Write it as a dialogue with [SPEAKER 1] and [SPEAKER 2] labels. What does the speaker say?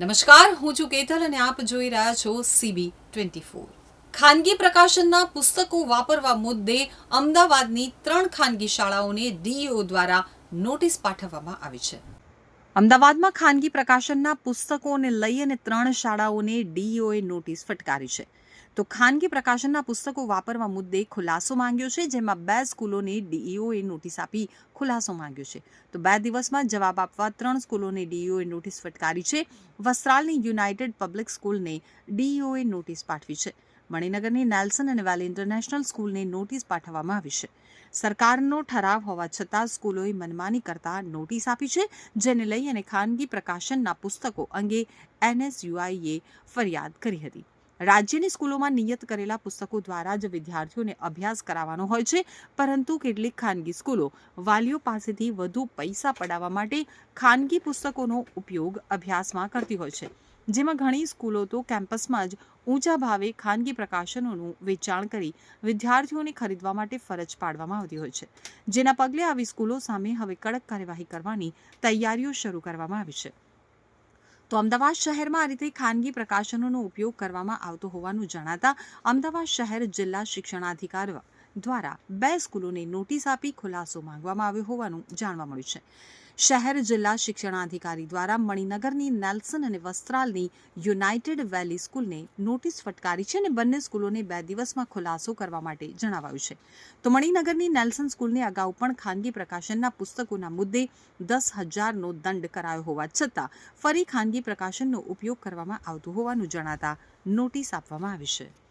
[SPEAKER 1] નમસ્કાર, હું છું કેતલ અને આપ જોઈ રહ્યા છો સીબી ટ્વેન્ટી ફોર. ખાનગી પ્રકાશનના પુસ્તકો વાપરવા મુદ્દે અમદાવાદની ત્રણ ખાનગી શાળાઓને ડીઈઓ દ્વારા નોટિસ પાઠવવામાં આવી છે. અમદાવાદમાં ખાનગી પ્રકાશનના પુસ્તકોને લઈ અને ત્રણ શાળાઓને ડીઈઓએ નોટિસ ફટકારી છે. તો ખાનગી પ્રકાશનના પુસ્તકો વાપરવા મુદ્દે ખુલાસો માંગ્યો છે, જેમાં બે સ્કૂલોને ડીઈઓએ નોટિસ આપી ખુલાસો માંગ્યો છે. તો બે દિવસમાં જવાબ આપવા ત્રણ સ્કૂલોને ડીઈઓએ નોટિસ ફટકારી છે. વસ્ત્રાલની યુનાઇટેડ પબ્લિક સ્કૂલને ડીઈઓએ નોટિસ પાઠવી છે. મણિનગરની નેલ્સન અને વેલી ઇન્ટરનેશનલ સ્કૂલને નોટિસ પાઠવવામાં આવી છે. સરકારનો ઠરાવ હોવા છતાં સ્કૂલોએ મનમાની કરતા નોટિસ આપી છે, જેને લઈ અને ખાનગી પ્રકાશનના પુસ્તકો અંગે એનએસયુઆઈએ ફરિયાદ કરી હતી. રાજ્યની સ્કૂલોમાં નિયત કરેલા પુસ્તકો દ્વારા જ વિદ્યાર્થીઓને અભ્યાસ કરાવવાનો હોય છે, પરંતુ કેટલીક ખાનગી સ્કૂલો વાલીઓ પાસેથી વધુ પૈસા પડાવવા માટે ખાનગી પુસ્તકોનો ઉપયોગ અભ્યાસમાં કરતી હોય છે. જેમાં ઘણી સ્કૂલો તો કેમ્પસમાં જ ઊંચા ભાવે ખાનગી પ્રકાશનોનું વેચાણ કરી વિદ્યાર્થીઓને ખરીદવા માટે ફરજ પાડવામાં આવતી હોય છે. જેના પગલે આવી સ્કૂલો સામે હવે કડક કાર્યવાહી કરવાની તૈયારીઓ શરૂ કરવામાં આવી છે. તો અમદાવાદ શહેરમાં આ રીતે ખાનગી પ્રકાશનોનો ઉપયોગ કરવામાં આવતો હોવાનું જણાતા અમદાવાદ શહેર જિલ્લા શિક્ષણાધિકાર દ્વારા બે સ્કૂલોને નોટિસ આપી ખુલાસો માંગવામાં આવ્યો હોવાનું જાણવા મળ્યું છે. શહેર જિલ્લા શિક્ષણાધિકારી દ્વારા મણિનગરની નેલ્સન અને વસ્ત્રાલની યુનાઇટેડ વેલી સ્કૂલને નોટિસ ફટકારી છે અને બંને સ્કૂલોને બે દિવસમાં ખુલાસો કરવા માટે જણાવાયું છે. તો મણિનગરની નેલ્સન સ્કૂલને અગાઉ પણ ખાનગી પ્રકાશનના પુસ્તકોના મુદ્દે દસ હજારનો દંડ કરાયો હોવા છતાં ફરી ખાનગી પ્રકાશનનો ઉપયોગ કરવામાં આવતો હોવાનું જણાતા નોટિસ આપવામાં આવી છે.